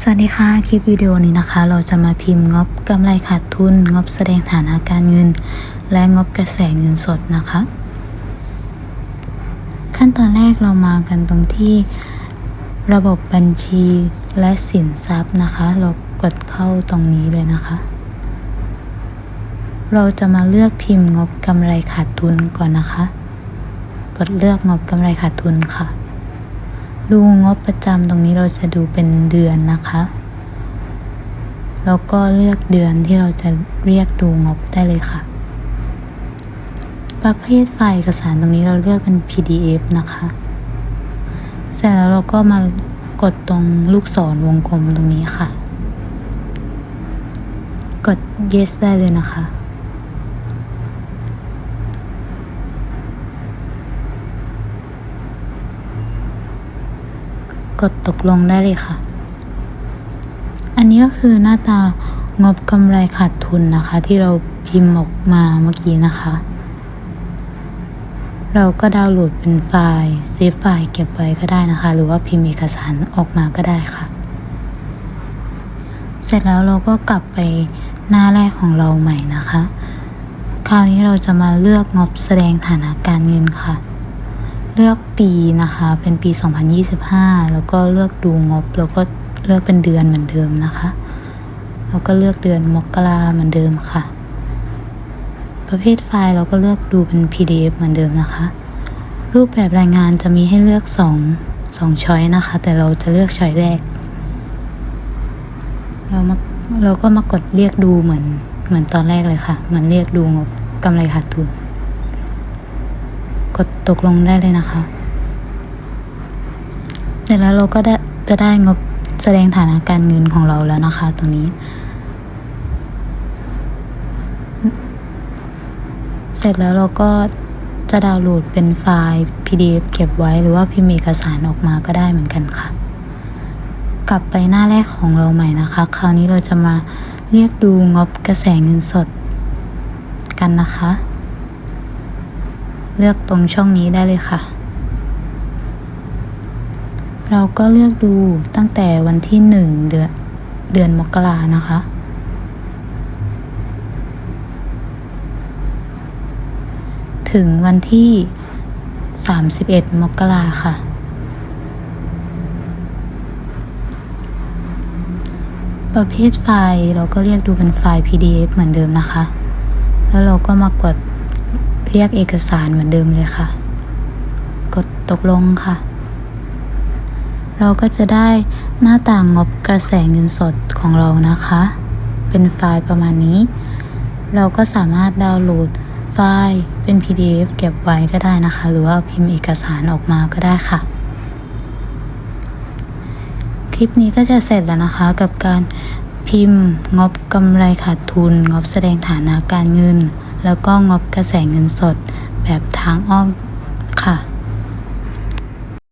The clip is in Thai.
สวัสดีค่ะ คลิปวิดีโอนี้นะคะ เราจะมาพิมพ์งบกำไรขาดทุน งบแสดงฐานะการเงิน และงบกระแสเงินสดนะคะ ขั้นตอนแรกเรามากันตรงที่ระบบบัญชีและสินทรัพย์นะคะ เรากดเข้าตรงนี้เลยนะคะ เราจะมาเลือกพิมพ์งบกำไรขาดทุนก่อนนะคะ กดเลือกงบกำไรขาดทุนค่ะ ดูงบประจำตรงนี้เราจะดูเป็นเดือนนะคะ แล้วก็เลือกเดือนที่เราจะเรียกดูงบได้เลยค่ะ ประเภทไฟล์เอกสารตรงนี้เราเลือกเป็น PDF นะคะ เสร็จแล้วเราก็มากดตรงลูกศรวงกลมตรงนี้ค่ะ กด yes ได้เลยนะคะ กดตกลงได้เลยค่ะ อันนี้ก็คือหน้าตางบกำไรขาดทุนนะคะ ที่เราพิมพ์ออกมาเมื่อกี้นะคะ เราก็ดาวน์โหลดเป็นไฟล์เซฟไฟล์เก็บไว้ก็ได้นะคะ หรือว่าพิมพ์เอกสารออกมาก็ได้ค่ะ เสร็จแล้วเราก็กลับไปหน้าแรกของเราใหม่นะคะ คราวนี้เราจะมาเลือกงบแสดงฐานะการเงินค่ะ เลือกปีนะคะ เป็นปี 2025 แล้วก็เลือกดูงบ แล้วก็เลือกเป็นเดือนเหมือนเดิมนะคะ แล้วก็เลือกเดือนมกราเหมือนเดิมค่ะ ประเภทไฟล์เราก็เลือกดูเป็น PDF เหมือนเดิมนะคะ รูปแบบรายงานจะมีให้เลือก 2 2ช้อยนะคะ แต่เราจะเลือกช้อยแรก เรามาเราก็มากดเรียกดูเหมือนเหมือนตอนแรกเลยค่ะ เหมือนเรียกดูงบกำไรขาดทุน กดตกลงได้เลยนะคะเสร็จแล้วเราก็ได้จะได้งบแสดงฐานะการเงินของเราแล้วนะคะ ตรงนี้ เสร็จแล้วเราก็จะดาวน์โหลดเป็นไฟล์ PDF เก็บไว้หรือว่าพิมพ์เอกสารออกมาก็ได้เหมือนกันค่ะ กลับไปหน้าแรกของเราใหม่นะคะ คราวนี้เราจะมาเรียกดูงบกระแสเงินสดกันนะคะ เลือกตรงช่องนี้ได้เลยค่ะ เราก็เลือกดูตั้งแต่วันที่หนึ่งเดือนเดือนมกรานะคะ ถึงวันที่ 31 มกราค่ะประเภทไฟล์เราก็เรียกดูเป็นไฟล์ PDF เหมือนเดิมนะคะ แล้วเราก็มากด เรียกเอกสารเหมือนเดิมเลยค่ะ กดตกลงค่ะ เราก็จะได้หน้าต่างงบกระแสเงินสดของเรานะคะ เป็นไฟล์ประมาณนี้ เราก็สามารถดาวน์โหลดไฟล์เป็น PDF เก็บไว้ก็ได้นะคะ หรือว่าพิมพ์เอกสารออกมาก็ได้ค่ะ คลิปนี้ก็จะเสร็จแล้วนะคะกับการพิมพ์งบกำไรขาดทุน งบแสดงฐานะการเงิน แล้วก็งบกระแสเงินสดแบบทางอ้อมค่ะ